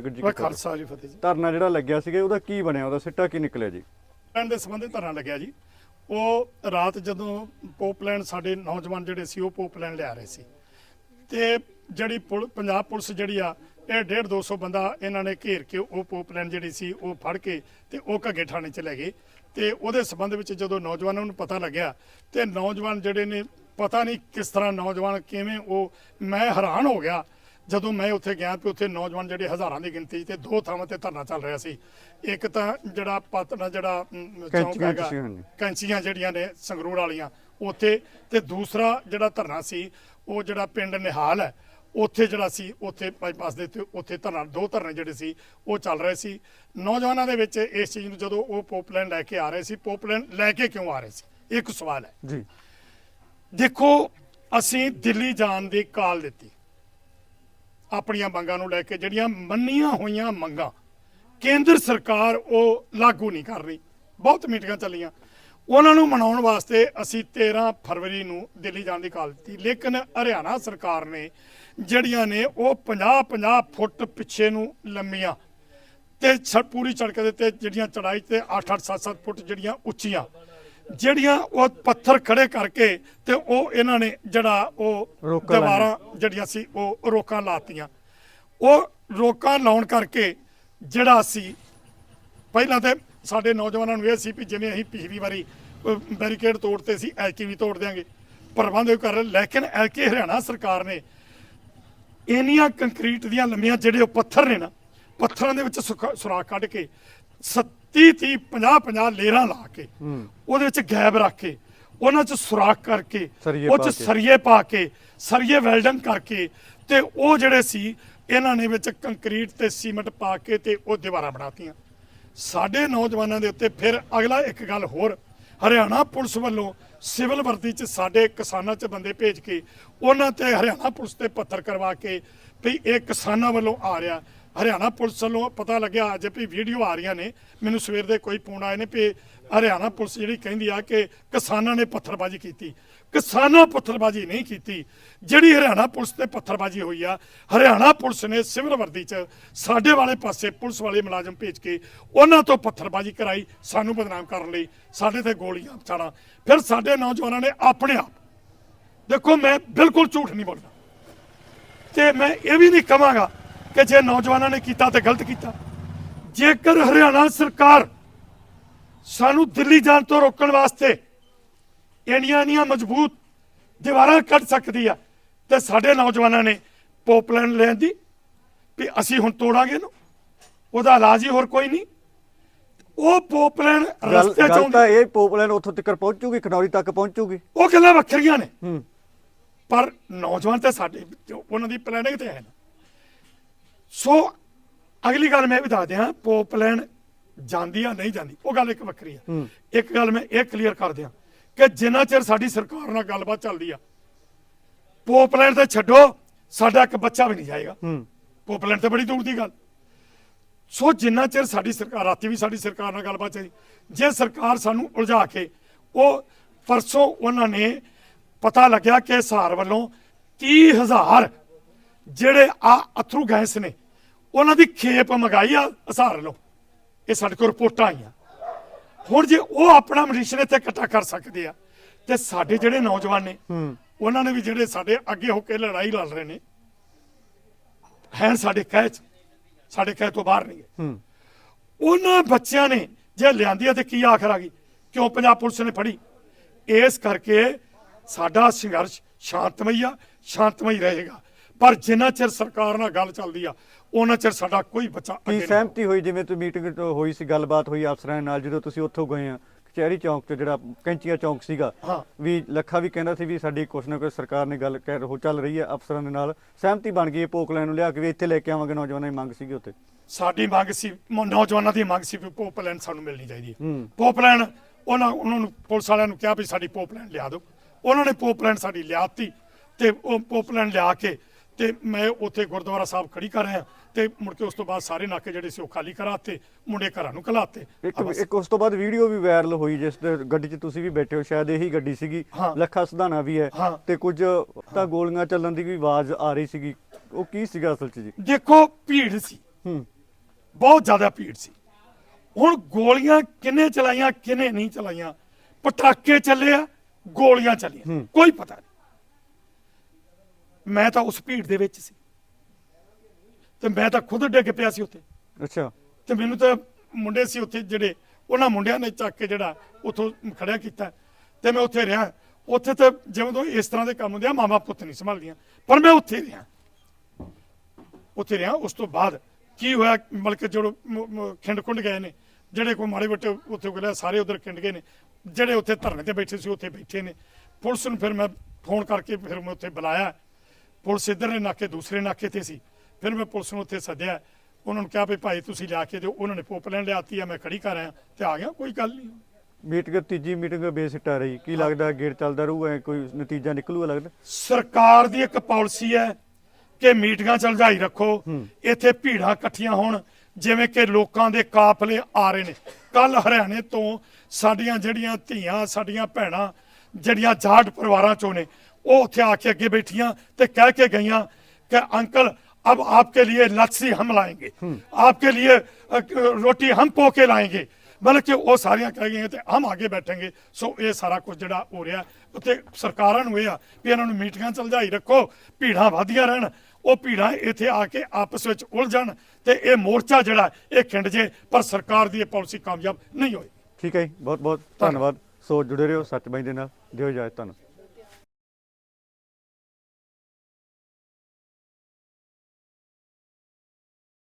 ਵਾਹਿਗੁਰੂ ਜੀ ਵਾ ਕੀ ਫਤਿਹ ਖਾਲਸਾ ਜੀ ਫਤਿਹ ਜੀ। ਧਰਨਾ ਜਿਹੜਾ ਲੱਗਿਆ ਸੀਗਾ ਉਹਦਾ ਕੀ ਬਣਿਆ? ਉਹਦਾ ਸਿੱਟਾ ਕੀ ਨਿਕਲਿਆ ਜੀ? ਪੋਪਲੈਂਡ ਦੇ ਸੰਬੰਧੀ ਧਰਨਾ ਲੱਗਿਆ ਜੀ। ਉਹ ਰਾਤ ਜਦੋਂ ਪੋਪਲੈਂਡ ਸਾਡੇ ਨੌਜਵਾਨ ਜਿਹੜੇ ਸੀ ਉਹ ਪੋਪਲੈਂਡ ਲਿਆ ਰਹੇ ਸੀ। ਤੇ ਜਿਹੜੀ ਪੁਲ- ਪੰਜਾਬ ਪੁਲਿਸ ਜਿਹੜੀ ਆ ਇਹ 1.5 200 ਬੰਦਾ ਇਹਨਾਂ ਨੇ ਘੇਰ ਕੇ ਉਹ ਪੋਪਲੈਂਡ ਜਿਹੜੀ ਸੀ ਉਹ ਫੜ ਕੇ ਤੇ ਉਹ ਘੱਗੇ ਥਾਣੇ ਚ ਲੈ ਗਏ। ਤੇ ਉਹਦੇ ਸੰਬੰਧ ਵਿੱਚ ਜਦੋਂ ਨੌਜਵਾਨਾਂ ਨੂੰ ਪਤਾ ਲੱਗਿਆ ਤੇ ਨੌਜਵਾਨ ਜਿਹੜੇ ਨੇ ਪਤਾ ਨਹੀਂ ਕਿਸ ਤਰ੍ਹਾਂ ਨੌਜਵਾਨ ਕਿਵੇਂ ਉਹ ਮੈਂ ਹੈਰਾਨ ਹੋ ਗਿਆ ਜਦੋਂ ਮੈਂ ਉੱਥੇ ਗਿਆ ਤੇ ਉੱਥੇ ਨੌਜਵਾਨ ਜਿਹੜੇ ਹਜ਼ਾਰਾਂ ਦੀ ਗਿਣਤੀ ਤੇ ਦੋ ਥਾਵਾਂ ਤੇ ਧਰਨਾ ਚੱਲ ਰਿਹਾ ਸੀ। ਇੱਕ ਤਾਂ ਜਿਹੜਾ ਪਤਨਾ ਜਿਹੜਾ ਅਮ, ਚੌਂਕ ਕੈਂਚੀਆਂ ਹੈਗਾ ਤੁਸੀਂ। ਕੈਂਚੀਆਂ ਜਿਹੜੀਆਂ ਨੇ ਸੰਗਰੂਰ ਵਾਲੀਆਂ ਉੱਥੇ ਤੇ ਦੂਸਰਾ ਜਿਹੜਾ ਧਰਨਾ ਸੀ ਉਹ ਜਿਹੜਾ ਪਿੰਡ ਨਿਹਾਲ ਹੈ ਉੱਥੇ ਜਿਹੜਾ ਸੀ ਉੱਥੇ ਬਾਈਪਾਸ ਦੇ ਉੱਤੇ ਉੱਥੇ ਧਰਨਾ ਦੋ ਧਰਨੇ ਜਿਹੜੇ ਸੀ ਉਹ ਚੱਲ ਰਹੇ ਸੀ। ਨੌਜਵਾਨਾਂ ਦੇ ਵਿੱਚ ਇਸ ਚੀਜ਼ ਨੂੰ ਜਦੋਂ ਉਹ ਪੋਪਲੈਂਡ ਲੈ ਕੇ ਆ ਰਹੇ ਸੀ ਪੋਪਲੈਂਡ ਲੈ ਕੇ ਕਿਉਂ ਆ ਰਹੇ ਸੀ? ਇੱਕ ਸਵਾਲ ਹੈ। ਜੀ। ਦੇਖੋ ਅਸੀਂ ਦਿੱਲੀ ਜਾਣ ਦੀ ਕਾਲ ਦਿੱਤੀ। ਆਪਣੀਆਂ ਮੰਗਾਂ ਨੂੰ ਲੈ ਕੇ ਜਿਹੜੀਆਂ ਮੰਨੀਆਂ ਹੋਈਆਂ ਮੰਗਾਂ। ਕੇਂਦਰ ਸਰਕਾਰ ਉਹ ਲਾਗੂ ਨਹੀਂ ਕਰ ਰਹੀ। ਬਹੁਤ ਮੀਟਿੰਗਾਂ ਚੱਲੀਆਂ। ਉਹਨਾਂ ਨੂੰ ਮਨਾਉਣ ਵਾਸਤੇ ਅਸੀਂ 13 ਫਰਵਰੀ ਨੂੰ ਦਿੱਲੀ ਜਾਣ ਦੀ ਕਾਲ ਦਿੱਤੀ। ਲੇਕਿਨ ਹਰਿਆਣਾ ਸਰਕਾਰ ਨੇ ਜਿਹੜੀਆਂ ਨੇ ਉਹ 50 50 ਫੁੱਟ ਪਿੱਛੇ ਨੂੰ ਲੰਮੀਆਂ ਤੇ ਛ- ਪੂਰੀ ਸੜਕ ਦੇ ਤੇ ਜਿਹੜੀਆਂ ਚੜਾਈ ਤੇ 8 8 7 7 ਫੁੱਟ ਜਿਹੜੀਆਂ ਉੱਚੀਆਂ ਜਿਹੜੀਆਂ ਉਹ ਪੱਥਰ ਖੜੇ ਕਰਕੇ ਤੇ ਉਹ ਇਹਨਾਂ ਨੇ ਜਿਹੜਾ ਉਹ। ਦੀਵਾਰਾਂ ਜਿਹੜੀਆਂ ਸੀ ਉਹ ਰੋਕਾਂ ਲਾਤੀਆਂ ਉਹ ਰੋਕਾਂ ਲਾਉਣ ਕਰਕੇ ਜਿਹੜਾ ਸੀ ਪਹਿਲਾਂ ਤੇ ਸਾਡੇ ਨੌਜਵਾਨਾਂ ਨੂੰ ਇਹ ਸੀ ਵੀ ਜਿਵੇਂ ਅਸੀਂ ਪਿਛਲੀ ਵਾਰੀ ਬੈਰੀਕੇਡ ਤੋੜਤੇ ਸੀ ਐਲਕੀ ਵੀ ਤੋੜ ਦਿਆਂਗੇ ਪ੍ਰਬੰਧ ਕਰ ਰਹੇ ਲੇਕਿਨ ਐਲਕੀ ਹਰਿਆਣਾ ਸਰਕਾਰ ਨੇ ਇੰਨੀਆਂ ਕੰਕਰੀਟ ਦੀਆਂ ਲੰਮੀਆਂ ਜਿਹੜੇ ਉਹ ਪੱਥਰ ਨੇ ਨਾ ਪੱਥਰਾਂ ਦੇ ਵਿੱਚ ਸੁਰਾਖ ਕੱਢ ਕੇ 30 30 50 50 ਲੇਰਾਂ ਲਾ ਕੇ ਉਹਦੇ ਵਿੱਚ ਗੈਪ ਰੱਖ ਕੇ ਉਹਨਾਂ 'ਚ ਸੁਰਾਖ ਕਰਕੇ ਉਹ 'ਚ। ਸਰੀਏ ਪਾ ਕੇ ਸਰੀਏ ਵੈਲਡਿੰਗ ਕਰਕੇ ਤੇ ਉਹ ਜਿਹੜੇ ਸੀ ਇਹਨਾਂ ਨੇ ਵਿੱਚ ਕੰਕਰੀਟ ਤੇ ਸੀਮੈਂਟ ਪਾ ਕੇ ਤੇ ਉਹ ਦੀਵਾਰਾਂ ਬਣਾਤੀਆਂ। ਸਾਡੇ ਨੌਜਵਾਨਾਂ ਦੇ ਉੱਤੇ ਫਿਰ ਅਗਲਾ ਇੱਕ ਗੱਲ ਹੋਰ ਹਰਿਆਣਾ ਪੁਲਿਸ ਵੱਲੋਂ ਸਿਵਲ ਵਰਦੀ 'ਚ ਸਾਡੇ ਕਿਸਾਨਾਂ 'ਚ ਬੰਦੇ ਭੇਜ ਕੇ ਉਹਨਾਂ ਤੇ ਹਰਿਆਣਾ ਪੁਲਿਸ ਤੇ ਪੱਥਰ ਕਰਵਾ ਕੇ ਵੀ ਇਹ ਕਿਸਾਨਾਂ ਵੱਲੋਂ ਆ ਰਿਹਾ। ਹਰਿਆਣਾ ਪੁਲਿਸ ਵੱਲੋਂ ਪਤਾ ਲੱਗਿਆ, ਅੱਜ ਵੀ ਵੀਡੀਓ ਆ ਰਹੀਆਂ ਨੇ। ਮੈਨੂੰ ਸਵੇਰ ਦੇ ਕੋਈ ਫੋਨ ਆਏ ਨੇ ਵੀ ਹਰਿਆਣਾ ਪੁਲਿਸ ਜਿਹੜੀ ਕਹਿੰਦੀ ਆ ਕਿ ਕਿਸਾਨਾਂ ਨੇ ਪੱਥਰਬਾਜ਼ੀ ਕੀਤੀ। ਕਿਸਾਨਾਂ ਪੱਥਰਬਾਜ਼ੀ ਨਹੀਂ ਕੀਤੀ। ਜਿਹੜੀ ਹਰਿਆਣਾ ਪੁਲਿਸ ਤੇ ਪੱਥਰਬਾਜ਼ੀ ਹੋਈ ਆ, ਹਰਿਆਣਾ ਪੁਲਿਸ ਨੇ ਸਿਵਲ ਵਰਦੀ 'ਚ ਸਾਡੇ ਵਾਲੇ ਪਾਸੇ ਪੁਲਿਸ ਵਾਲੇ ਮੁਲਾਜ਼ਮ ਭੇਜ ਕੇ ਉਹਨਾਂ ਤੋਂ ਪੱਥਰਬਾਜ਼ੀ ਕਰਾਈ, ਸਾਨੂੰ ਬਦਨਾਮ ਕਰਨ ਲਈ। ਸਾਡੇ ਤੇ ਗੋਲੀਆਂ ਚਾੜਾ। ਫਿਰ ਸਾਡੇ ਨੌਜਵਾਨਾਂ ਨੇ ਆਪਣੇ ਆਪ ਦੇਖੋ, ਮੈਂ ਬਿਲਕੁਲ ਝੂਠ ਨਹੀਂ ਬੋਲਦਾ। ਤੇ ਮੈਂ ਇਹ ਵੀ ਨਹੀਂ ਕਹਾਂਗਾ ਕਿ ਜੇ ਨੌਜਵਾਨਾਂ ਨੇ ਕੀਤਾ ਤੇ ਗਲਤ ਕੀਤਾ। ਜੇਕਰ ਹਰਿਆਣਾ ਸਰਕਾਰ ਸਾਨੂੰ ਦਿੱਲੀ ਜਾਣ ਤੋਂ ਰੋਕਣ ਵਾਸਤੇ ਇੰਨੀਆਂ ਇੰਨੀਆਂ ਮਜ਼ਬੂਤ ਦੀਵਾਰਾਂ ਕੱਢ ਸਕਦੀ ਆ ਤੇ ਸਾਡੇ ਨੌਜਵਾਨਾਂ ਨੇ ਪੋਪਲੈਂਡ ਲੈਣ ਦੀ ਵੀ ਅਸੀਂ ਹੁਣ ਤੋੜਾਂਗੇ ਇਹਨੂੰ ਉਹਦਾ ਇਲਾਜ ਹੀ ਹੋਰ ਕੋਈ ਨਹੀਂ। ਉਹ ਪੋਪਲੈਂਡ ਗੱਲ ਰਸਤੇ ਚੋਂ ਤਾਂ ਇਹ ਪੋਪਲੈਨ ਉੱਥੋਂ ਤੱਕ ਪਹੁੰਚੂਗੀ ਖਨੌਰੀ ਤੱਕ ਪਹੁੰਚੂਗੀ। ਉਹ ਗੱਲਾਂ ਵੱਖਰੀਆਂ ਨੇ। ਪਰ ਨੌਜਵਾਨ ਤੇ ਸਾਡੇ ਉਹਨਾਂ ਦੀ ਪਲੈਨਿੰਗ ਤੇ ਹੈ ਨਾ ਸੋ ਅਗਲੀ ਗੱਲ ਮੈਂ ਇਹ ਵੀ ਦੱਸ ਦਿਆਂ ਪੋਪਲੈਨ ਜਾਂਦੀ ਆ ਨਹੀਂ ਜਾਂਦੀ? ਉਹ ਗੱਲ ਇੱਕ ਵੱਖਰੀ ਆ। ਇੱਕ ਗੱਲ ਮੈਂ ਇਹ ਕਲੀਅਰ ਕਰ ਦਿਆਂ ਕਿ ਜਿੰਨਾ ਚਿਰ ਸਾਡੀ ਸਰਕਾਰ ਨਾਲ ਗੱਲਬਾਤ ਚੱਲਦੀ ਆ ਪੋਪਲੈਨ ਤੇ ਛੱਡੋ ਸਾਡਾ ਇੱਕ ਬੱਚਾ ਵੀ ਨਹੀਂ ਜਾਏਗਾ। ਹੂੰ। ਪੋਪਲੈਨ ਤੇ ਬੜੀ ਦੂਰ ਦੀ ਗੱਲ। ਸੋ ਜਿੰਨਾ ਚਿਰ ਸਾਡੀ ਸਰਕਾਰ ਰਾਤੀ ਵੀ ਸਾਡੀ ਸਰਕਾਰ ਨਾਲ ਗੱਲਬਾਤ ਚੱਲੀ ਜੇ ਸਰਕਾਰ ਸਾਨੂੰ ਉਲਝਾ ਕੇ ਉਹ ਪਰਸੋਂ ਉਹਨਾਂ ਨੇ ਪਤਾ ਲੱਗਿਆ ਕਿ ਹਿਸਾਰ ਵੱਲੋਂ 30000 ਜਿਹੜੇ ਆ ਅਥਰੂ ਗੈਸ ਨੇ ਉਹਨਾਂ ਦੀ ਖੇਪ ਮੰਗਾਈ ਆ ਹਿਸਾਰ ਵੱਲੋਂ ਇਹ ਸਾਡੇ ਕੋਲ ਰਿਪੋਰਟਾਂ ਆਈਆਂ। ਹੁਣ ਜੇ ਉਹ ਆਪਣਾ ਮਨੀਸ਼ਨ ਇੱਥੇ ਇਕੱਠਾ ਕਰ ਸਕਦੇ ਆ ਤੇ ਸਾਡੇ ਜਿਹੜੇ ਨੌਜਵਾਨ ਨੇ ਉਹਨਾਂ ਨੇ ਵੀ ਜਿਹੜੇ ਸਾਡੇ ਅੱਗੇ ਹੋ ਕੇ ਲੜਾਈ ਲੜ ਰਹੇ ਨੇ ਹੈ ਸਾਡੇ ਕਹਿ ਚ ਸਾਡੇ ਕਹਿ ਤੋਂ ਬਾਹਰ ਨਹੀਂ ਹੈ। ਉਹਨਾਂ ਬੱਚਿਆਂ ਨੇ ਜੇ ਲਿਆਂਦੀ ਤੇ ਕੀ ਆਖਰ ਆ ਗਈ? ਕਿਉਂ ਪੰਜਾਬ ਪੁਲਿਸ ਨੇ ਫੜੀ? ਇਸ ਕਰਕੇ ਸਾਡਾ ਸੰਘਰਸ਼ ਸ਼ਾਂਤਮਈ ਆ ਸ਼ਾਂਤਮਈ ਰਹੇਗਾ। ਪਰ ਜਿੰਨਾ ਚਿਰ ਸਰਕਾਰ ਨਾਲ ਗੱਲ ਚੱਲਦੀ ਆ ਉਹਨਾਂ ਚਿਰ ਸਾਡਾ ਕੋਈ ਬੱਚਾ ਅੱਗੇ ਕੀ ਨਹੀਂ ਸਹਿਮਤੀ ਹੋਈ ਜਿਵੇਂ ਤੁਸੀਂ ਮੀਟਿੰਗ ਹੋਈ ਸੀ ਗੱਲਬਾਤ ਹੋਈ ਅਫਸਰਾਂ ਨਾਲ ਜਦੋਂ ਤੁਸੀਂ ਉੱਥੋਂ ਗਏ ਆ ਕਚਹਿਰੀ ਚੌਂਕ ਤੇ ਜਿਹੜਾ ਕੈਂਚੀਆ ਚੌਂਕ ਸੀਗਾ ਹਾਂ। ਵੀ ਲੱਖਾ ਵੀ ਕਹਿੰਦਾ ਸੀ ਵੀ ਸਾਡੀ ਕੁਛ ਨਾ ਕੁਛ ਸਰਕਾਰ ਨੇ ਗੱਲ ਕਹਿ ਹੋ ਚੱਲ ਰਹੀ ਹੈ ਅਫਸਰਾਂ ਦੇ ਨਾਲ ਸਹਿਮਤੀ ਬਣ ਗਈ ਹੈ ਪੋਕਲੈਨ ਨੂੰ ਲਿਆ ਕੇ ਵੀ ਇੱਥੇ ਲੈ ਕੇ ਆਵਾਂਗੇ ਨੌਜਵਾਨਾਂ ਦੀ ਮੰਗ ਸੀਗੀ ਉੱਥੇ ਸਾਡੀ ਮੰਗ ਸੀ ਮ- ਨੌਜਵਾਨਾਂ ਦੀ ਮੰਗ ਸੀ ਵੀ ਪੋਪਲੈਨ ਸਾਨੂੰ ਮਿਲਣੀ ਚਾਹੀਦੀ ਹੈ ਹੂੰ। ਪੋਪਲੈਨ ਉਹਨਾਂ ਉਹਨਾਂ ਨੂੰ ਪੁਲਿਸ ਵਾਲਿਆਂ ਨੂੰ ਕਿਹਾ ਵੀ ਸਾਡੀ ਪੋਪਲੈਨ ਲਿਆ ਦਿਓ ਉਹਨਾਂ ਨੇ ਪੋਪਲੈਨ ਸਾਡੀ ਲਿਆਤੀ ਤੇ ਉਹ ਪੋਪਲੈਨ ਲਿਆ ਕੇ ਤੇ ਮੈਂ ਉੱਥੇ ਗੁਰਦੁਆਰਾ ਸਾਹਿਬ ਖੜੀ ਕਰ ਰਿਹਾ ਤੇ ਮੁੜ ਕੇ ਉਸ ਤੋਂ ਬਾਅਦ ਸਾਰੇ ਨਾਕੇ ਜਿਹੜੇ ਸੀ ਉਹ ਖਾਲੀ ਕਰਾਤੇ ਮੁੰਡੇ ਘਰਾਂ ਨੂੰ ਘਲਾਤੇ। ਇੱਕ ਇੱਕ ਉਸ ਤੋਂ ਬਾਅਦ ਵੀਡੀਓ ਵੀ ਵਾਇਰਲ ਹੋਈ ਜਿਸ ਦੇ ਗੱਡੀ 'ਚ ਤੁਸੀਂ ਵੀ ਬੈਠੇ ਹੋ ਸ਼ਾਇਦ ਇਹੀ ਗੱਡੀ ਸੀਗੀ। ਲੱਖਾ ਸਧਾਣਾ ਵੀ ਹੈ। ਹਾਂ। ਤੇ ਕੁਝ ਤਾਂ ਗੋਲੀਆਂ ਚੱਲਣ ਦੀ ਵੀ ਆਵਾਜ਼ ਆ ਰਹੀ ਸੀਗੀ। ਉਹ ਕੀ ਸੀਗਾ ਅਸਲ 'ਚ ਜੀ? ਦੇਖੋ ਭੀੜ ਸੀ। ਹੂੰ। ਬਹੁਤ ਜ਼ਿਆਦਾ ਭੀੜ ਸੀ। ਹੁਣ ਗੋਲੀਆਂ ਕਿੰਨੇ ਚਲਾਈਆਂ ਕਿੰਨੇ ਨਹੀਂ ਚਲਾਈਆਂ? ਪਟਾਕੇ ਚੱਲੇ ਆ ਗੋਲੀਆਂ ਚੱਲੀਆਂ। ਕੋਈ ਪਤਾ ਨਹੀਂ। ਮੈਂ ਤਾਂ ਉਸ ਭੀੜ ਦੇ ਵਿੱਚ ਸੀ। ਤੇ ਮੈਂ ਤਾਂ ਖੁਦ ਡਿੱਗ ਪਿਆ ਸੀ ਉੱਥੇ। ਅੱਛਾ। ਤੇ ਮੈਨੂੰ ਤਾਂ ਮੁੰਡੇ ਸੀ ਉੱਥੇ ਜਿਹੜੇ ਉਹਨਾਂ ਮੁੰਡਿਆਂ ਨੇ ਚੱਕ ਕੇ ਜਿਹੜਾ ਉੱਥੋਂ ਖੜਿਆ ਕੀਤਾ। ਤੇ ਮੈਂ ਉੱਥੇ ਰਿਹਾ। ਉੱਥੇ ਤਾਂ ਜਿਵੇਂ ਤੋਂ ਇਸ ਤਰ੍ਹਾਂ ਦੇ ਕੰਮ ਹੁੰਦੇ ਆ ਮਾਮਾ ਪੁੱਤ ਨਹੀਂ ਸੰਭਾਲਦੀਆਂ। ਪਰ ਮੈਂ ਉੱਥੇ ਰਿਹਾ। ਉੱਥੇ ਰਿਹਾ ਉਸ ਤੋਂ ਬਾਅਦ ਕੀ ਹੋਇਆ ਮਤਲਬ ਕਿ ਜਦੋਂ ਖਿੰਡ ਖੁੰਡ ਗਏ ਨੇ ਜਿਹੜੇ ਕੋਈ ਮਾੜੇ ਵੱਟੇ ਉੱਥੇ ਗਏ ਸਾਰੇ ਉਧਰ ਖਿੰਡ ਗਏ ਨੇ ਜਿਹੜੇ ਉੱਥੇ ਧਰਨੇ ਤੇ ਬੈਠੇ ਸੀ ਉੱਥੇ ਬੈਠੇ ਨੇ। ਪੁਲਿਸ ਨੂੰ ਫਿਰ ਮੈਂ ਫੋਨ ਕਰਕੇ ਫਿਰ ਮੈਂ ਉੱਥੇ ਬੁਲਾਇਆ। ਪੁਲਿਸ ਇੱਧਰਲੇ ਨਾਕੇ ਦੂਸਰੇ ਨਾਕੇ ਤੇ ਸੀ। ਫਿਰ ਮੈਂ ਪੁਲਿਸ ਨੂੰ ਉੱਥੇ ਸੱਦਿਆ। ਉਹਨਾਂ ਨੂੰ ਕਿਹਾ ਵੀ ਭਾਈ ਤੁਸੀਂ ਲਿਆ ਕੇ ਦਿਓ। ਉਹਨਾਂ ਨੇ ਪੋਪਲੈਂਡ ਲਿਆਤੀ ਆ ਮੈਂ ਖੜੀ ਕਰ ਆਇਆ ਤੇ ਆ ਗਿਆ ਕੋਈ ਗੱਲ ਨਹੀਂ। ਮੀਟਿੰਗ ਤੀਜੀ ਮੀਟਿੰਗ ਬੇਸਿੱਟਾ ਰਹੀ। ਕੀ ਲੱਗਦਾ ਗੇੜ ਚੱਲਦਾ ਰਹੂਗਾ ਕੋਈ ਨਤੀਜਾ ਨਿਕਲੂਗਾ ਲੱਗਦਾ? ਸਰਕਾਰ ਦੀ ਇੱਕ ਪਾਲਿਸੀ ਹੈ ਕਿ ਮੀਟਿੰਗਾਂ ਚਲਜਾਈ ਰੱਖੋ। ਇੱਥੇ ਭੀੜਾਂ ਇਕੱਠੀਆਂ ਹੋਣ ਜਿਵੇਂ ਕਿ ਲੋਕਾਂ ਦੇ ਕਾਫਲੇ ਆ ਰਹੇ ਨੇ। ਕੱਲ ਹਰਿਆਣੇ ਤੋਂ ਸਾਡੀਆਂ ਜਿਹੜੀਆਂ ਧੀਆਂ ਸਾਡੀਆਂ ਭੈਣਾਂ ਜਿਹੜੀਆਂ ਜਾਟ ਪਰਿਵਾਰਾਂ ਚੋਂ ਨੇ ਉਹ ਉੱਥੇ ਆ ਕੇ ਅੱਗੇ ਬੈਠੀਆਂ ਤੇ ਕਹਿ ਕੇ ਗਈਆਂ कि अंकल अब आपके लिए लस्सी हम लाएंगे आपके लिए अ, रोटी हम पोके लाएंगे ਮਤਲਬ ਕਿ ਉਹ ਸਾਰੀਆਂ ਕਹਿ ਗਈਆਂ ਤੇ ਹਮ ਅੱਗੇ ਬੈਠਾਂਗੇ ਸੋ ਇਹ ਸਾਰਾ ਕੁਝ ਜਿਹੜਾ ਹੋ ਰਿਹਾ ਉੱਤੇ ਸਰਕਾਰਾਂ ਨੂੰ ਇਹ ਆ ਵੀ ਇਹਨਾਂ ਨੂੰ ਮੀਟਿੰਗਾਂ ਚਲਜਾਈ ਰੱਖੋ ਭੀੜਾਂ ਵਧੀਆਂ ਰਹਿਣ ਉਹ ਭੀੜਾਂ ਇੱਥੇ ਆ ਕੇ ਆਪਸ ਵਿੱਚ ਉਲਝਣ ਤੇ ਇਹ ਮੋਰਚਾ ਜਿਹੜਾ ਇਹ ਖਿੰਡ ਜੇ ਪਰ ਸਰਕਾਰ ਦੀ ਇਹ ਪਾਲਿਸੀ ਕਾਮਯਾਬ ਨਹੀਂ ਹੋਈ ਠੀਕ ਹੈ ਜੀ ਬਹੁਤ ਬਹੁਤ ਧੰਨਵਾਦ ਸੋ ਜੁੜੇ ਰਹੋ ਸੱਚ ਬਾਈ ਦੇ ਨਾਲ ਦਿਓ ਇਜਾਜ਼ਤ ਤੁਹਾਨੂੰ